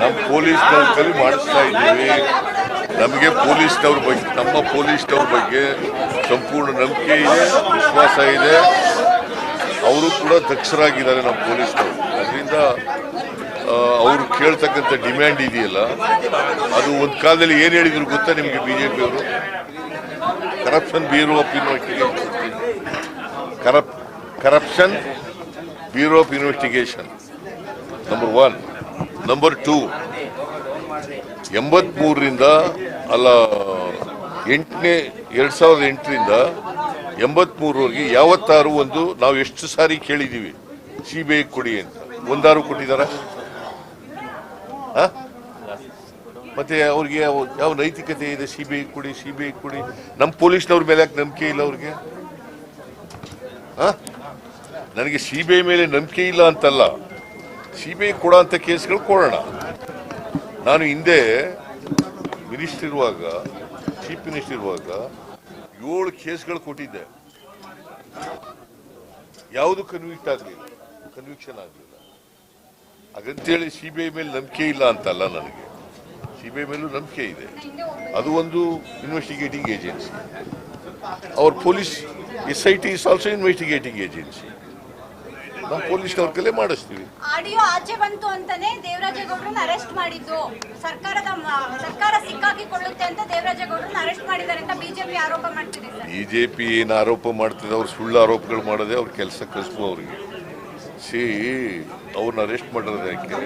ನಮ್ಮ ಪೊಲೀಸ್ ಕಲಿ ಮಾಡಿಸ್ತಾ ಇದ್ದೀವಿ. ನಮಗೆ ಪೊಲೀಸ್ನವ್ರ ಬಗ್ಗೆ, ನಮ್ಮ ಪೊಲೀಸ್ನವ್ರ ಬಗ್ಗೆ ಸಂಪೂರ್ಣ ನಂಬಿಕೆ ಇದೆ, ವಿಶ್ವಾಸ ಇದೆ. ಅವರು ಕೂಡ ದಕ್ಷರಾಗಿದ್ದಾರೆ ನಮ್ಮ ಪೊಲೀಸ್ನವರು ಅದರಿಂದ ಅವರು ಕೇಳ್ತಕ್ಕಂಥ ಡಿಮ್ಯಾಂಡ್ ಇದೆಯಲ್ಲ, ಅದು ಒಂದು ಕಾಲದಲ್ಲಿ ಏನು ಹೇಳಿದ್ರು ಗೊತ್ತಾ ನಿಮಗೆ ಬಿಜೆಪಿ ಅವರು? Corruption bureau of investigation ಕರಪ್ corruption bureau of investigation number one number two ಎಂಬತ್ಮೂರರಿಂದ, ಅಲ್ಲ, ಎಂಟನೇ, ಎರಡ್ ಸಾವಿರದ ಎಂಟರಿಂದ ಎಂಬತ್ಮೂರವರೆಗೆ ಯಾವತ್ತಾರು ಒಂದು ನಾವು ಎಷ್ಟು ಸಾರಿ ಕೇಳಿದ್ದೀವಿ ಸಿ ಬಿ ಐ ಕೊಡಿ ಅಂತ. ಒಂದಾರು ಕೊಟ್ಟಿದಾರ ಮತ್ತೆ ಅವ್ರಿಗೆ ಯಾವ ನೈತಿಕತೆ ಇದೆ? ಸಿ ಬಿ ಐ ಕೊಡಿ ಸಿ ಬಿ ಐ ಕೊಡಿ. ನಮ್ಮ ಪೊಲೀಸ್ನವ್ರ ಮೇಲೆ ಯಾಕೆ ನಂಬಿಕೆ ಇಲ್ಲ ಅವ್ರಿಗೆ? ನನಗೆ ಸಿ ಬಿ ಐ ಮೇಲೆ ನಂಬಿಕೆ ಇಲ್ಲ ಅಂತಲ್ಲ. ಸಿ ಬಿ ಐ ಕೊಡೋ ಅಂತ ಕೇಸ್ಗಳು ಕೊಡೋಣ. ನಾನು ಹಿಂದೆ ಮಿನಿಸ್ಟರ್ ಇರುವಾಗ, ಚೀಫ್ ಮಿನಿಸ್ಟರ್ ಇರುವಾಗ ಏಳು ಕೇಸ್ಗಳು ಕೊಟ್ಟಿದ್ದೆ. ಯಾವುದು ಕನ್ವಿಕ್ಟ್ ಆಗಲಿಲ್ಲ ಕನ್ವಿಕ್ಷನ್ ಆಗಲಿಲ್ಲ. ಹಾಗಂತೇಳಿ ಸಿ ಬಿ ಐ ಮೇಲೆ ನಂಬಿಕೆ ಇಲ್ಲ ಅಂತಲ್ಲ ನನಗೆ. ಸಿ ಬಿ ಐ ಮೇಲೂ ನಂಬಿಕೆ ಇದೆ. ಅದು ಒಂದು ಇನ್ವೆಸ್ಟಿಗೇಟಿಂಗ್ ಏಜೆನ್ಸಿ ಅವ್ರ police S I T is also investigating agency ನಾವು ಪೊಲೀಸ್ನವ್ರ ಕಲೆ ಮಾಡಿಸ್ತೀವಿ. ಆಡಿಯೋ ಆಚೆ ಬಂತು ಅಂತಾನೆ ದೇವರಾಜೇಗೌಡರನ್ನ ಅರೆಸ್ಟ್ ಮಾಡಿದ್ದು. ಸರ್ಕಾರದ ಸರ್ಕಾರ ಸಿಕ್ಕಾಕಿಕೊಳ್ಳುತ್ತೆ ಅಂತ ದೇವರಾಜೇಗೌಡರನ್ನ ಅರೆಸ್ಟ್ ಮಾಡಿದ್ದಾರೆ ಅಂತ ಬಿಜೆಪಿ ಆರೋಪ ಮಾಡ್ತಿದೆ ಬಿಜೆಪಿ ಏನು ಆರೋಪ ಮಾಡ್ತಿದೆ ಅವ್ರು ಸುಳ್ಳು ಆರೋಪಗಳು ಮಾಡೋದೇ ಅವ್ರ ಕೆಲಸ ಕಸುಬು ಅವ್ರಿಗೆ. ಸಿ ಅವ್ರನ್ನ ಅರೆಸ್ಟ್ ಮಾಡೋದು ಯಾಕೆ?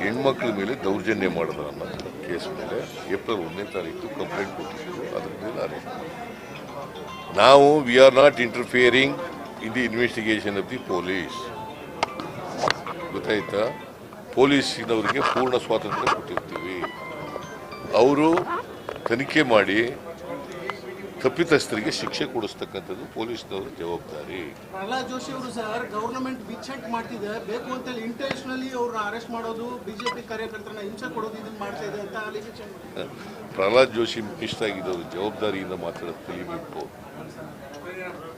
ಹೆಣ್ಮಕ್ಳ ಮೇಲೆ ದೌರ್ಜನ್ಯ ಮಾಡಿದ ಅನ್ನೋ ಕೇಸ್ ಮೇಲೆ. ಏಪ್ರಿಲ್ ಒಂದನೇ ತಾರೀಕು ಕಂಪ್ಲೇಂಟ್ ಕೊಟ್ಟಿದ್ರು ಅದ್ರ ಮೇಲೆ ಅರೆಸ್ಟ್ ನಾವು we are not interfering in the investigation of the police ಗೊತ್ತಾಯ್ತಾ? ಪೊಲೀಸಿನವರಿಗೆ ಪೂರ್ಣ ಸ್ವಾತಂತ್ರ್ಯ ಕೊಟ್ಟಿರ್ತೀವಿ. ಅವರು ತನಿಖೆ ಮಾಡಿ ತಪ್ಪಿತಸ್ಥರಿಗೆ ಶಿಕ್ಷೆ ಕೊಡಿಸ್ತಕ್ಕಂಥದ್ದು ಪೊಲೀಸ್ನವರ ಜವಾಬ್ದಾರಿ. ಪ್ರಹ್ಲಾದ್ ಜೋಶಿ ಅವರು ಸರ್ ಗವರ್ನಮೆಂಟ್ ವಿಚೆಕ್ ಮಾಡ್ತಿದೆ. ಬೇಕು ಅಂತೇಳಿ ಇಂಟೆನ್ಷನಲಿ ಅವ್ರನ್ನ ಅರೆಸ್ಟ್ ಮಾಡೋದು ಬಿಜೆಪಿ ಕಾರ್ಯಕರ್ತರನ್ನ ಹಿಂಸೆ ಕೊಡೋದು ಇದನ್ನ ಮಾಡ್ತಾ ಇದೆ ಅಂತ ಅಲಿಗೇಷನ್ ಪ್ರಹ್ಲಾದ್ ಜೋಶಿ ಮಿನಿಸ್ಟರ್ ಆಗಿದ್ದವರು ಜವಾಬ್ದಾರಿಯಿಂದ ಮಾತಾಡೋದು ಕಲಿಬೇಕು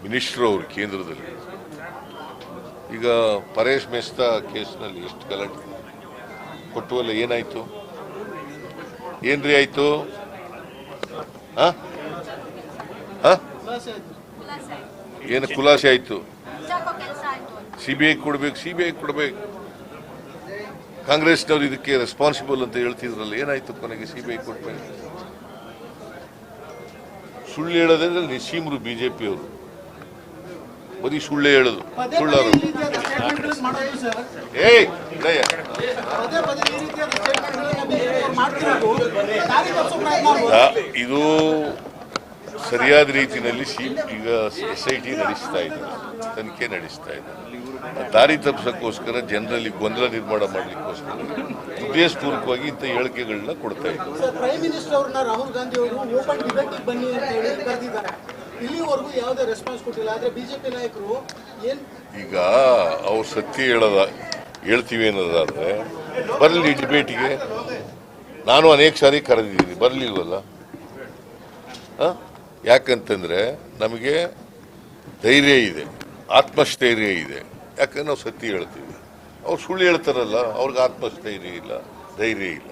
ಮಿನಿಸ್ಟರ್ ಅವರು ಕೇಂದ್ರದಲ್ಲಿ. ಈಗ ಪರೇಶ್ ಮೆಸ್ತಾ ಕೇಸ್ನಲ್ಲಿ ಎಷ್ಟು ಗಲಾಟೆ? ಕೊಟ್ಟುವಲ್ಲ ಏನಾಯ್ತು? ಏನ್ರಿ ಆಯ್ತು? ಆ? ಆ? ಖುಲಾಸೆ ಆಯ್ತು ಖುಲಾಸೆ ಆಯ್ತು. ಏನು ಖುಲಾಸೆ ಆಯ್ತು? ಸಿ ಬಿ ಐ ಕೊಡ್ಬೇಕು ಸಿ ಬಿ ಐ ಕೊಡ್ಬೇಕು. ಕಾಂಗ್ರೆಸ್ನವ್ರು ಇದಕ್ಕೆ ರೆಸ್ಪಾನ್ಸಿಬಲ್ ಅಂತ ಹೇಳ್ತಿದ್ರಲ್ಲ ಏನಾಯ್ತು ಕೊನೆಗೆ ಸಿ ಬಿ ಐ ಕೊಡ್ಬೇಕು ಸುಳ್ಳು ಹೇಳೋದಂದ್ರೆ ನಿಸೀಮ್ರು ಬಿಜೆಪಿ ಅವರು ಬರೀ ಸುಳ್ಳೆ ಹೇಳೋದು ಸುಳ್ಳು ಸುಳ್ಳಾರು ಏಯ್ ಇದು ಸರಿಯಾದ ರೀತಿಯಲ್ಲಿ ಸಿ ಈಗ ಎಸ್ ಐ ಟಿ ನಡೆಸ್ತಾ ಇದ್ದಾರೆ ತನಿಖೆ ನಡೆಸ್ತಾ ಇದ್ದಾರೆ ದಾರಿ ತಪ್ಪಿಸೋಕ್ಕೋಸ್ಕರ ಜನರಲ್ಲಿ ಗೊಂದಲ ನಿರ್ಮಾಣ ಮಾಡಲಿಕ್ಕೋಸ್ಕರ ಉದ್ದೇಶಪೂರ್ವಕವಾಗಿ ಇಂಥ ಹೇಳಿಕೆಗಳನ್ನ ಕೊಡ್ತಾ ಇದ್ದಾರೆ. ಪ್ರೈಮ್ ಮಿನಿಸ್ಟರ್ ಅವ್ರನ್ನ ರಾಹುಲ್ ಗಾಂಧಿ ಅವರು ಓಪನ್ ಡಿಬೇಟಿಗೆ ಬನ್ನಿ ಅಂತ ಹೇಳಿ ಕರೆದಿದ್ದಾರೆ. ಇಲ್ಲಿವರೆಗೂ ಯಾವುದೇ ರೆಸ್ಪಾನ್ಸ್ ಕೊಟ್ಟಿಲ್ಲ. ಆದ್ರೆ ಬಿಜೆಪಿ ನಾಯಕರು ಏನ್ ಈಗ ಅವ್ರು ಸತ್ಯ ಹೇಳದ ಹೇಳ್ತೀವಿ ಅನ್ನೋದಾದ್ರೆ ಬರಲಿ ಡಿಬೇಟಿಗೆ ನಾನು ಅನೇಕ ಸಾರಿ ಕರೆದಿದ್ದೀನಿ ಬರಲಿಲ್ವಲ್ಲ? ಆ? ಯಾಕಂತಂದ್ರೆ ನಮಗೆ ಧೈರ್ಯ ಇದೆ, ಆತ್ಮಸ್ಥೈರ್ಯ ಇದೆ. ಯಾಕಂದ್ರೆ ನಾವು ಸತ್ಯ ಹೇಳ್ತೀವಿ. ಅವ್ರು ಸುಳ್ಳು ಹೇಳ್ತಾರಲ್ಲ, ಅವ್ರಿಗೆ ಆತ್ಮಸ್ಥೈರ್ಯ ಇಲ್ಲ, ಧೈರ್ಯ ಇಲ್ಲ.